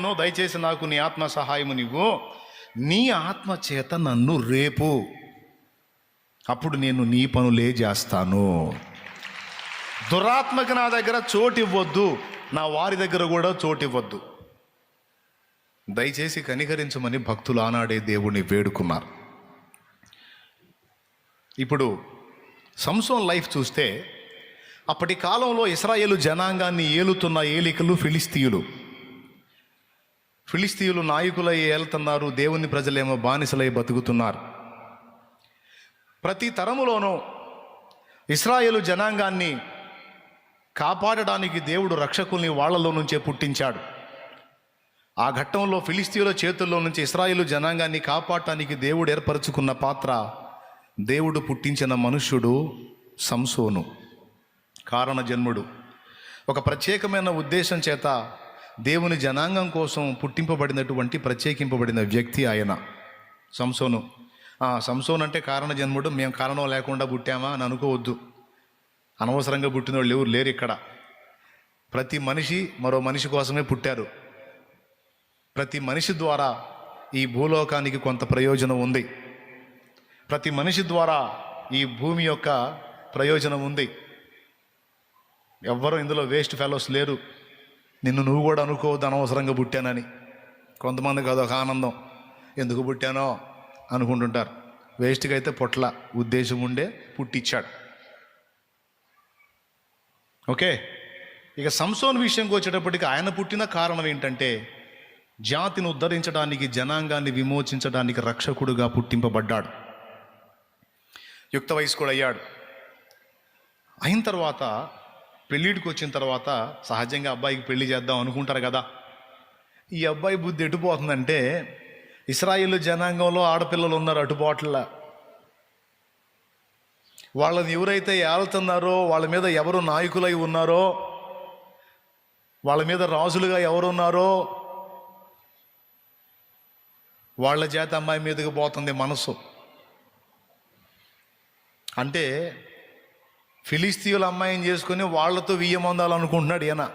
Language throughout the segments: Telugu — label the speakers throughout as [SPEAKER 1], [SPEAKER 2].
[SPEAKER 1] చెప్పినో దయచేసి నాకు నీ ఆత్మ సహాయము నీవు. నీ ఆత్మ చేత నన్ను రేపు. అప్పుడు నేను నీ పనులే చేస్తాను. దురాత్మకి నా దగ్గర చోటు ఇవ్వద్దు. నా వారి దగ్గర కూడా చోటు ఇవ్వద్దు. దయచేసి కనికరించమని భక్తులు ఆనాడే దేవుణ్ణి వేడుకున్నారు. ఇప్పుడు సంసోన్ లైఫ్ చూస్తే అప్పటి కాలంలో ఇస్రాయేలు జనాంగాన్ని ఏలుతున్న ఏలికలు ఫిలిస్తీయులు. ఫిలిస్తీయులు నాయకులై ఏళ్తున్నారు దేవుని ప్రజలేమో బానిసలై బతుకుతున్నారు. ప్రతి తరములోనూ ఇస్రాయేలు జనాంగాన్ని కాపాడడానికి దేవుడు రక్షకుల్ని వాళ్ళలో నుంచే పుట్టించాడు. ఆ ఘట్టంలో ఫిలిస్తీయుల చేతుల్లో నుంచి ఇస్రాయేలు జనాంగాన్ని కాపాడటానికి దేవుడు ఏర్పరచుకున్న పాత్ర దేవుడు పుట్టించిన మనుష్యుడు సంసోను. కారణ జన్ముడు ఒక ప్రత్యేకమైన ఉద్దేశం చేత దేవుని జనాంగం కోసం పుట్టింపబడినటువంటి ప్రత్యేకింపబడిన వ్యక్తి ఆయన. సంసోను. ఆ, సంసోన్ అంటే కారణ జన్ముడు. మేము కారణం లేకుండా పుట్టామా అని అనుకోవద్దు. అనవసరంగా పుట్టిన వాళ్ళు ఎవరు లేరు ఇక్కడ. ప్రతి మనిషి మరో మనిషి కోసమే పుట్టారు. ప్రతి మనిషి ద్వారా ఈ భూలోకానికి కొంత ప్రయోజనం ఉంది. ప్రతి మనిషి ద్వారా ఈ భూమి యొక్క ప్రయోజనం ఉంది. ఎవ్వరూ ఇందులో వేస్ట్ ఫెలోస్ లేరు. నిన్ను నువ్వు కూడా అనుకోవద్దు అనవసరంగా పుట్టానని. కొంతమందికి అదొక ఆనందం. ఎందుకు పుట్టానో అనుకుంటుంటారు. వేస్ట్గా అయితే పొట్ల ఉద్దేశం ఉండే పుట్టిచ్చాడు. ఓకే? ఇక సంసోన్ విషయంకి వచ్చేటప్పటికి ఆయన పుట్టిన కారణం ఏంటంటే జాతిని ఉద్ధరించడానికి జనాంగాన్ని విమోచించడానికి రక్షకుడుగా పుట్టింపబడ్డాడు. యుక్త వయస్కుడు అయ్యాడు అయిన తర్వాత పెళ్ళిడికి వచ్చిన తర్వాత సహజంగా అబ్బాయికి పెళ్ళి చేద్దాం అనుకుంటారు కదా. ఈ అబ్బాయి బుద్ధి ఎటుపోతుందంటే ఇస్రాయిల్ జనాంగంలో ఆడపిల్లలు ఉన్నారు అటుపోట్ల వాళ్ళని ఎవరైతే ఏళ్తున్నారో వాళ్ళ మీద ఎవరు నాయకులై ఉన్నారో వాళ్ళ మీద రాజులుగా ఎవరున్నారో వాళ్ళ చేత అమ్మాయి మీదకి పోతుంది మనసు. అంటే ఫిలిస్తీయుల అమ్మాయిని చేసుకుని వాళ్ళతో వియ్యం అందాలనుకుంటున్నాడు ఈయన.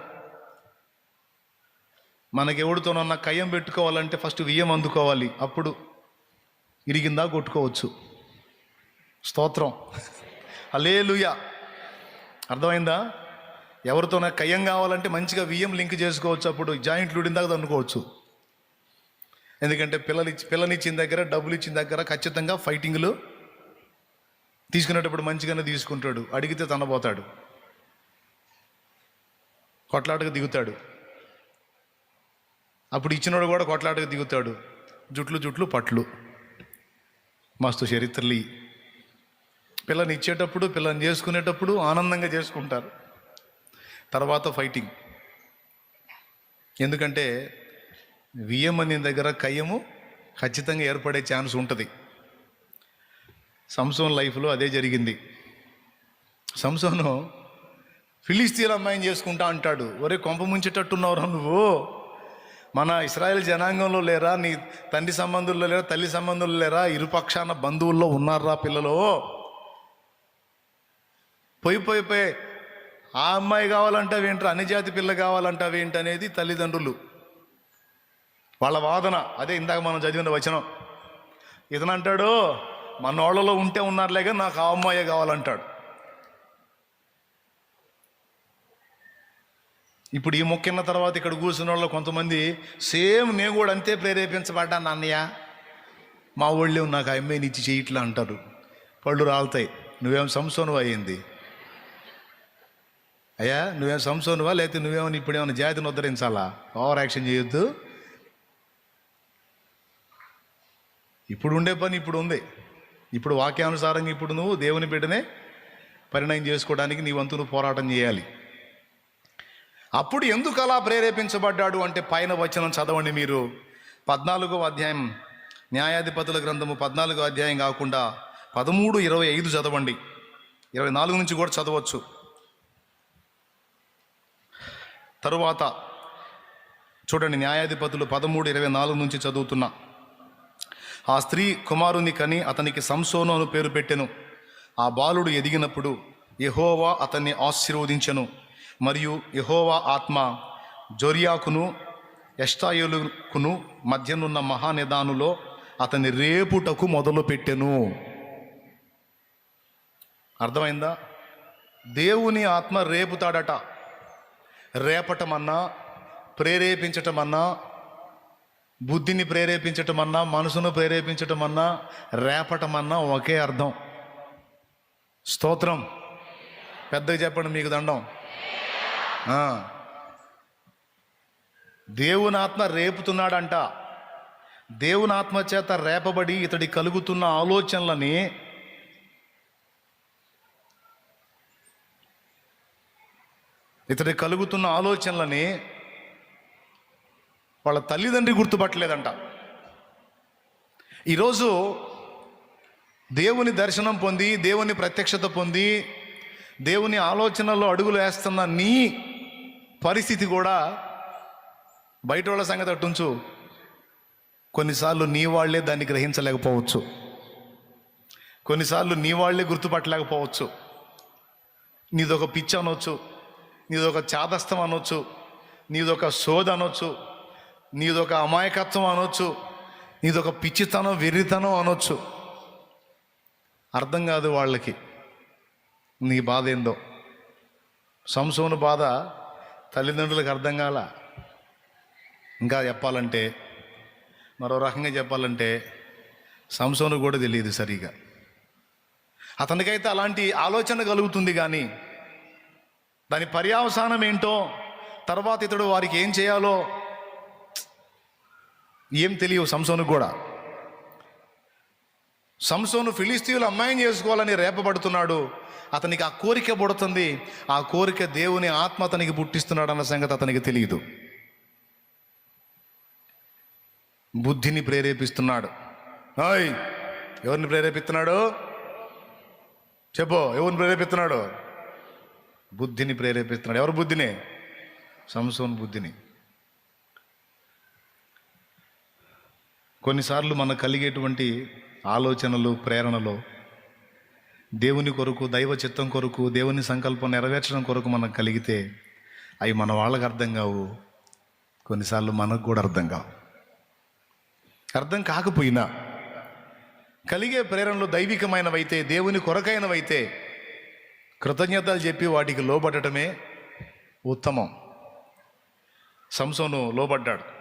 [SPEAKER 1] మనకి ఎవడితోనన్నా కయ్యం పెట్టుకోవాలంటే ఫస్ట్ వియ్యం అందుకోవాలి అప్పుడు ఇరిగిందా కొట్టుకోవచ్చు. స్తోత్రం. అలేలుయ అర్థమైందా? ఎవరితోన కయ్యం కావాలంటే మంచిగా వియ్యం లింక్ చేసుకోవచ్చు. అప్పుడు జాయింట్లు ఉడిందాక అనుకోవచ్చు ఎందుకంటే పిల్లలు పిల్లనిచ్చిన దగ్గర డబ్బులు ఇచ్చిన దగ్గర ఖచ్చితంగా ఫైటింగ్లు తీసుకునేటప్పుడు మంచిగానే తీసుకుంటాడు. అడిగితే తనబోతాడు కొట్లాటకు దిగుతాడు. అప్పుడు ఇచ్చినోడు కూడా కొట్లాటకు దిగుతాడు. జుట్లు జుట్లు పట్లు. మస్తు చరిత్రలు. పిల్లని ఇచ్చేటప్పుడు పిల్లని చేసుకునేటప్పుడు ఆనందంగా చేసుకుంటారు. తర్వాత ఫైటింగ్. ఎందుకంటే వియ్యం అందిన దగ్గర కయ్యము ఖచ్చితంగా ఏర్పడే ఛాన్స్ ఉంటుంది. సంసోన్ లైఫ్లో అదే జరిగింది. సంసోను ఫిలిస్తీన్ అమ్మాయిని చేసుకుంటా అంటాడు. ఒరే కొంప ముంచేటట్టున్నావురా నువ్వు? మన ఇస్రాయల్ జనాంగంలో లేరా? నీ తండ్రి సంబంధుల్లో లేరా? తల్లి సంబంధుల్లో లేరా? ఇరుపక్షాన బంధువుల్లో ఉన్నారా పిల్లలు? పోయి పోయి పోయి. ఆ అమ్మాయి కావాలంటావేంట్రా అన్ని జాతి పిల్ల కావాలంటావేంటి అనేది తల్లిదండ్రులు. వాళ్ళ వాదన. అదే ఇందాక మనం చదివిన వచనం. ఇతను మనోళ్ళలో మన వాళ్ళలో ఉంటే ఉన్నారులే కానీ నాకు ఆ అమ్మాయే కావాలంటాడు. ఇప్పుడు ఈ మొక్కిన తర్వాత ఇక్కడ కూర్చున్న వాళ్ళు కొంతమంది సేమ్ నేను కూడా అంతే ప్రేరేపించబడ్డాను అన్నయ్య మా ఊళ్ళో నాకు ఆ అమ్మాయిని ఇచ్చి చేయట్లా అంటారు. పళ్ళు రాలుతాయి. నువ్వేం సంసోనువా అయ్యింది? అయ్యా నువ్వేం సంసోనువా? లేకపోతే నువ్వేమైనా ఇప్పుడు ఏమైనా జాతిని ఉద్ధరించాలా ఓవర్ యాక్షన్ చేయొద్దు. ఇప్పుడు ఉండే పని ఇప్పుడు ఉంది. ఇప్పుడు వాక్యానుసారంగా ఇప్పుడు నువ్వు దేవుని బిడ్డనే పరిణయం చేసుకోవడానికి నీ వంతు నువ్వు పోరాటం చేయాలి. అప్పుడు ఎందుకు అలా ప్రేరేపించబడ్డాడు అంటే పైన వచనం చదవండి మీరు. పద్నాలుగో అధ్యాయం న్యాయాధిపతుల గ్రంథము పద్నాలుగో అధ్యాయం కాకుండా పదమూడు ఇరవై ఐదు చదవండి. ఇరవై నాలుగు నుంచి కూడా చదవచ్చు. తరువాత చూడండి న్యాయాధిపతులు పదమూడు ఇరవై నాలుగు నుంచి చదువుతున్నా ఆ స్త్రీ కుమారుని కని అతనికి సంసోను అను పేరు పెట్టెను. ఆ బాలుడు ఎదిగినప్పుడు యహోవా అతన్ని ఆశీర్వదించెను. మరియు యహోవా ఆత్మ జొరియాకును ఎష్టాయులుకును మధ్యనున్న మహానిదానులో అతని రేపుటకు మొదలు పెట్టెను. అర్థమైందా? దేవుని ఆత్మ రేపుతాడట. రేపటమన్నా ప్రేరేపించటమన్నా బుద్ధిని ప్రేరేపించటం అన్నా మనసును ప్రేరేపించటం అన్నా రేపటం అన్నా ఒకే అర్థం. స్తోత్రం. పెద్దగా చెప్పండి మీకు దండం. దేవుని ఆత్మ రేపుతున్నాడంట. దేవుని ఆత్మ చేత రేపబడి ఇతడి కలుగుతున్న ఆలోచనలని ఇతడి కలుగుతున్న ఆలోచనలని వాళ్ళ తల్లిదండ్రి గుర్తుపట్టలేదంట. ఈరోజు దేవుని దర్శనం పొంది దేవుని ప్రత్యక్షత పొంది దేవుని ఆలోచనలో అడుగులు వేస్తున్న నీ పరిస్థితి కూడా బయట వాళ్ళ సంగతి అట్టుంచు. కొన్నిసార్లు నీ వాళ్ళే దాన్ని గ్రహించలేకపోవచ్చు. కొన్నిసార్లు నీ వాళ్ళే గుర్తుపట్టలేకపోవచ్చు. నీదొక పిచ్చి అనొచ్చు నీదొక చాదస్తం అనొచ్చు నీదొక శోధ అనొచ్చు నీదొక అమాయకత్వం అనొచ్చు. నీదొక పిచ్చితనం వెర్రితనం అనొచ్చు. అర్థం కాదు వాళ్ళకి. నీ బాధ ఏందో? సంసోను బాధ తల్లిదండ్రులకు అర్థం కాల. ఇంకా చెప్పాలంటే మరో రకంగా చెప్పాలంటే సంసోను కూడా తెలియదు సరిగా. అతనికైతే అలాంటి ఆలోచన కలుగుతుంది కానీ దాని పర్యావసానం ఏంటో తర్వాత ఇతడు వారికి ఏం చేయాలో ఏం తెలియవు సంసోను కూడా. సంసోను ఫిలిస్తీన్లు అమ్మాయిని చేసుకోవాలని రేపబడుతున్నాడు. అతనికి ఆ కోరిక పుడుతుంది. ఆ కోరిక దేవుని ఆత్మ అతనికి పుట్టిస్తున్నాడు అన్న సంగతి అతనికి తెలియదు. బుద్ధిని ప్రేరేపిస్తున్నాడు. హాయ్ ఎవరిని ప్రేరేపిస్తున్నాడు? చెప్పు ఎవరిని ప్రేరేపిస్తున్నాడు? బుద్ధిని ప్రేరేపిస్తున్నాడు. ఎవరి బుద్ధిని? సంసోన్ బుద్ధిని. కొన్నిసార్లు మనకు కలిగేటువంటి ఆలోచనలు ప్రేరణలో దేవుని కొరకు దైవ చిత్తం కొరకు దేవుని సంకల్పం నెరవేర్చడం కొరకు మనకు కలిగితే అవి మన వాళ్ళకి అర్థం కావు. కొన్నిసార్లు మనకు కూడా అర్థం కావు. అర్థం కాకపోయినా కలిగే ప్రేరణలు దైవికమైనవైతే దేవుని కొరకైనవైతే కృతజ్ఞతలు చెప్పి వాటికి లోబడటమే ఉత్తమం. సంసోను లోబడ్డాడు.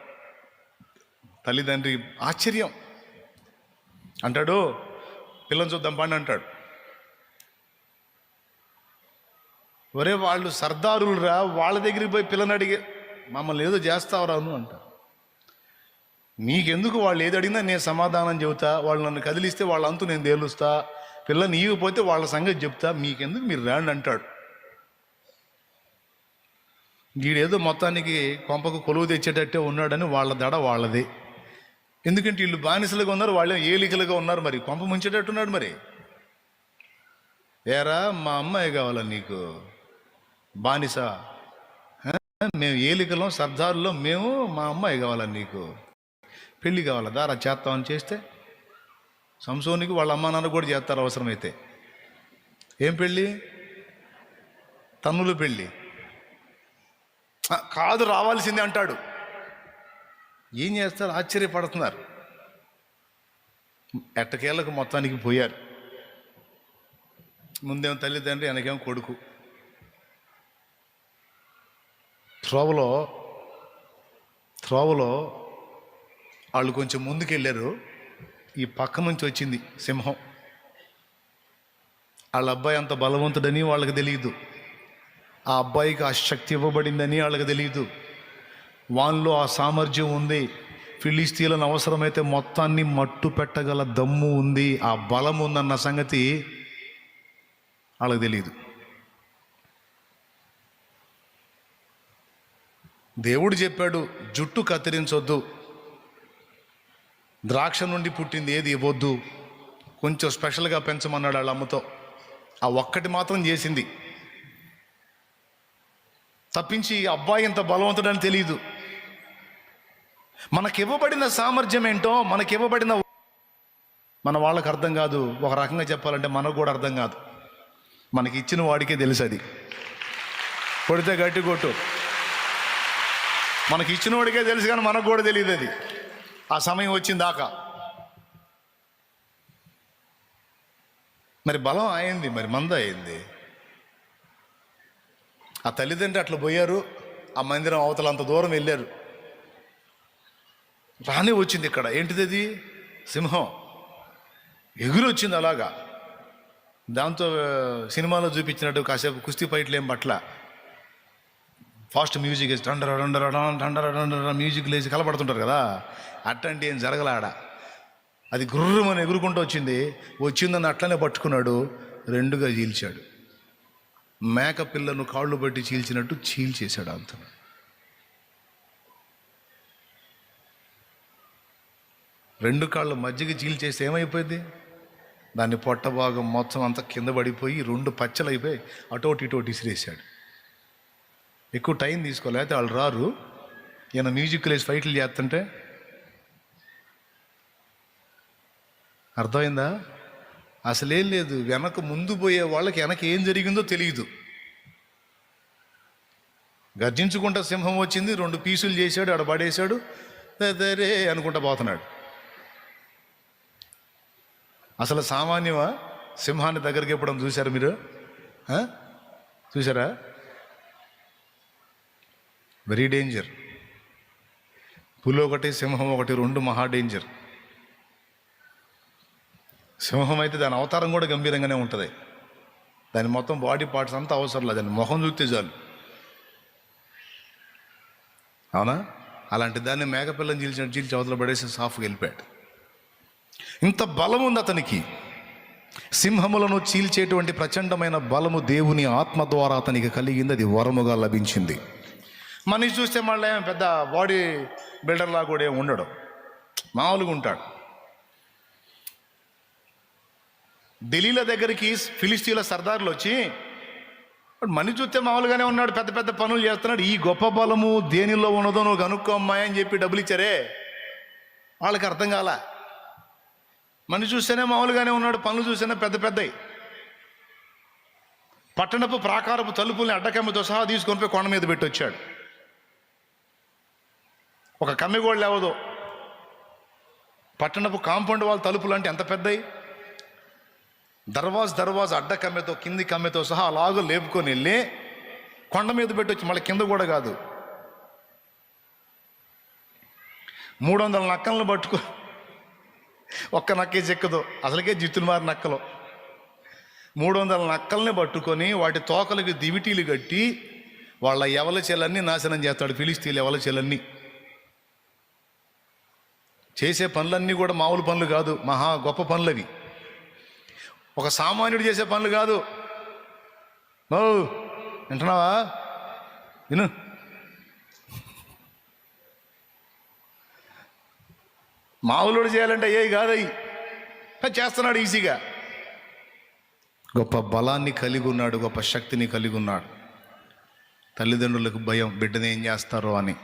[SPEAKER 1] తల్లిదండ్రి ఆశ్చర్యం. అంటాడు పిల్లని చూద్దాం పండి అంటాడు. ఒరే వాళ్ళు సర్దారులురా వాళ్ళ దగ్గరికి పోయి పిల్లని అడిగే మమ్మల్ని ఏదో చేస్తావురా నువ్వు అంట నీకెందుకు వాళ్ళు ఏది అడిగినా నేను సమాధానం చెబుతా వాళ్ళు నన్ను కదిలిస్తే వాళ్ళ అంతు నేను తేలుస్తా పిల్లని ఇవ్వకపోతే వాళ్ళ సంగతి చెప్తా మీకెందుకు మీరు రాండి అంటాడు. వీడేదో మొత్తానికి కొంపకు కొలువు తెచ్చేటట్టే ఉన్నాడని వాళ్ళ దడ వాళ్ళది. ఎందుకంటే వీళ్ళు బానిసలుగా ఉన్నారు వాళ్ళు ఏలికలుగా ఉన్నారు మరి? కొంప ముంచేటట్టున్నాడు మరి. ఏరా మా అమ్మాయి కావాలా నీకు? బానిస. మేము ఏలికలం సర్దారులో మేము మా అమ్మాయి కావాలా నీకు? పెళ్ళి కావాలా? దారా చేస్తామని చేస్తే సంసోనికి వాళ్ళ అమ్మా నాన్న కూడా చేస్తారు అవసరమైతే. ఏం పెళ్ళి? తన్నులు పెళ్ళి. కాదు రావాల్సిందే అంటాడు. ఏం చేస్తారు? ఆశ్చర్యపడుతున్నారు. ఎట్టకేళ్ళకు మొత్తానికి పోయారు. ముందేమో తల్లిదండ్రి వెనకేం కొడుకు. త్రోవలో త్రోవలో వాళ్ళు కొంచెం ముందుకెళ్ళారు. ఈ పక్క నుంచి వచ్చింది సింహం. వాళ్ళ అబ్బాయి అంత బలవంతుడని వాళ్ళకి తెలియదు. ఆ అబ్బాయికి ఆ శక్తి ఇవ్వబడిందని వాళ్ళకి తెలియదు. వాన్లో ఆ సామర్థ్యం ఉంది. ఫిలిస్తీన్లను అవసరమైతే మొత్తాన్ని మట్టు పెట్టగల దమ్ము ఉంది. ఆ బలం ఉందన్న సంగతి వాళ్ళకి తెలియదు దేవుడు చెప్పాడు జుట్టు కత్తిరించొద్దు. ద్రాక్ష నుండి పుట్టింది ఏది ఇవ్వద్దు. కొంచెం స్పెషల్గా పెంచమన్నాడు వాళ్ళ అమ్మతో. ఆ ఒక్కటి మాత్రం చేసింది. తప్పించి ఈ అబ్బాయి ఇంత బలవంతుడని తెలియదు మనకివ్వబడిన సామర్థ్యం ఏంటో మనకివ్వబడిన మన వాళ్ళకి అర్థం కాదు. ఒక రకంగా చెప్పాలంటే మనకు కూడా అర్థం కాదు. మనకి ఇచ్చిన వాడికే తెలుసు అది కొడితే గట్టి కొట్టు. మనకి ఇచ్చిన వాడికే తెలుసు కానీ మనకు కూడా తెలియదు అది ఆ సమయం వచ్చిన దాకా. మరి బలం అయింది మరి మంద అయింది. ఆ తల్లిదండ్రులు అట్లా పోయారు. ఆ మందిరం అవతల అంత దూరం వెళ్ళారు. రానే వచ్చింది ఇక్కడ. ఏంటిది అది సింహం. ఎగురు వచ్చింది అలాగా. దాంతో సినిమాలో చూపించినట్టు కాసేపు కుస్తీ ఫైట్లు ఏం పట్ల. ఫాస్ట్ మ్యూజిక్ వేసి టండర టండర టండర టండర మ్యూజిక్ లేచి కలపడుతుంటారు కదా. అట్లాంటి ఏం జరగలాడ అది గుర్రమని ఎగురుకుంటూ వచ్చింది. వచ్చిందని అట్లనే పట్టుకున్నాడు. రెండుగా చీల్చాడు. మేక పిల్లను కాళ్ళు పట్టి చీల్చినట్టు చీల్చేశాడు అంతా రెండు కాళ్ళు మజ్జిగ చీల్చేస్తే ఏమైపోయింది? దాన్ని పొట్ట భాగం మొత్తం అంతా కింద పడిపోయి రెండు పచ్చలైపోయి అటోటి ఇటోటి ఇసిరేసాడు ఎక్కువ టైం తీసుకోలేకపోతే వాళ్ళు రారు. ఈయన మ్యూజిక్ లేసి ఫైట్లు చేస్తుంటే అర్థమైందా? అసలేం లేదు వెనక ముందు పోయే వాళ్ళకి వెనక ఏం జరిగిందో తెలియదు గర్జించుకుంటా సింహం వచ్చింది రెండు పీసులు చేశాడు ఆడ పడేశాడు అనుకుంటా పోతున్నాడు. అసలు సామాన్యమా? సింహాన్ని దగ్గరికి ఎప్పుడన్నా చూశారు మీరు? చూసారా వెరీ డేంజర్ పులి ఒకటి సింహం ఒకటి రెండు మహా డేంజర్ సింహం అయితే దాని అవతారం కూడా గంభీరంగానే ఉంటుంది. దాని మొత్తం బాడీ పార్ట్స్ అంతా అవసరం లేదు దాని మొహం చూస్తే చాలు. అవునా? అలాంటి దాన్ని మేకపిల్లని చీల్చినట్టు చీల్చి అవతల పడేసి సాఫ్గా వెళ్ళిపోయాడు. ఇంత బలం ఉంది అతనికి. సింహములను చీల్చేటువంటి ప్రచండమైన బలము దేవుని ఆత్మ ద్వారా అతనికి కలిగింది అది వరముగా లభించింది. మనిషి చూస్తే మళ్ళీ పెద్ద బాడీ బిల్డర్లా కూడా ఏమి ఉండడు. మామూలుగా ఉంటాడు. ఢిల్లీల దగ్గరికి ఫిలిస్తీన్ల సర్దార్లు వచ్చి వాడు మనిషి చూస్తే మామూలుగానే ఉన్నాడు పెద్ద పెద్ద పనులు చేస్తున్నాడు ఈ గొప్ప బలము దేనిలో ఉన్నదో నువ్వు కనుక్కో అమ్మాయి అని చెప్పి డబ్బులు ఇచ్చారే. వాళ్ళకి అర్థం కాలే? మనిషి చూస్తేనే మామూలుగానే ఉన్నాడు పనులు చూస్తేనే పెద్ద పెద్దవి పట్టణపు ప్రాకారపు తలుపుల్ని అడ్డకమ్మతో సహా తీసుకొని పోయి కొండ మీద పెట్టి వచ్చాడు ఒక కమ్మి కూడా లేవదు. పట్టణపు కాంపౌండ్ వాళ్ళ తలుపులు అంటే ఎంత పెద్దవి దర్వాజ్ దర్వాజ్ అడ్డ కమ్మెతో కింది కమ్మెతో సహా అలాగ లేపుకొని వెళ్ళి కొండ మీద పెట్టి వచ్చి మళ్ళీ కింద కూడా కాదు. మూడు వందల నక్కలను పట్టుకో ఒక్క నక్కే చెక్కదు. అసలుకే జిత్తులు మారి నక్కలు. మూడు వందల నక్కల్ని పట్టుకొని వాటి తోకలకి దివిటీలు కట్టి వాళ్ళ ఎవల చెలన్నీ నాశనం చేస్తాడు ఫిలిస్తీన్లు ఎవల చెలన్నీ చేసే పనులన్నీ కూడా మామూలు పనులు కాదు మహా గొప్ప పనులు అవి ఒక సామాన్యుడు చేసే పనులు కాదు. ఓ వింటున్నావా? విను. మామూలుడు చేయాలంటే ఏ కాదయ్యి. చేస్తున్నాడు ఈజీగా. గొప్ప బలాన్ని కలిగి ఉన్నాడు గొప్ప శక్తిని కలిగి ఉన్నాడు. తల్లిదండ్రులకు భయం బిడ్డని ఏం చేస్తారో అని.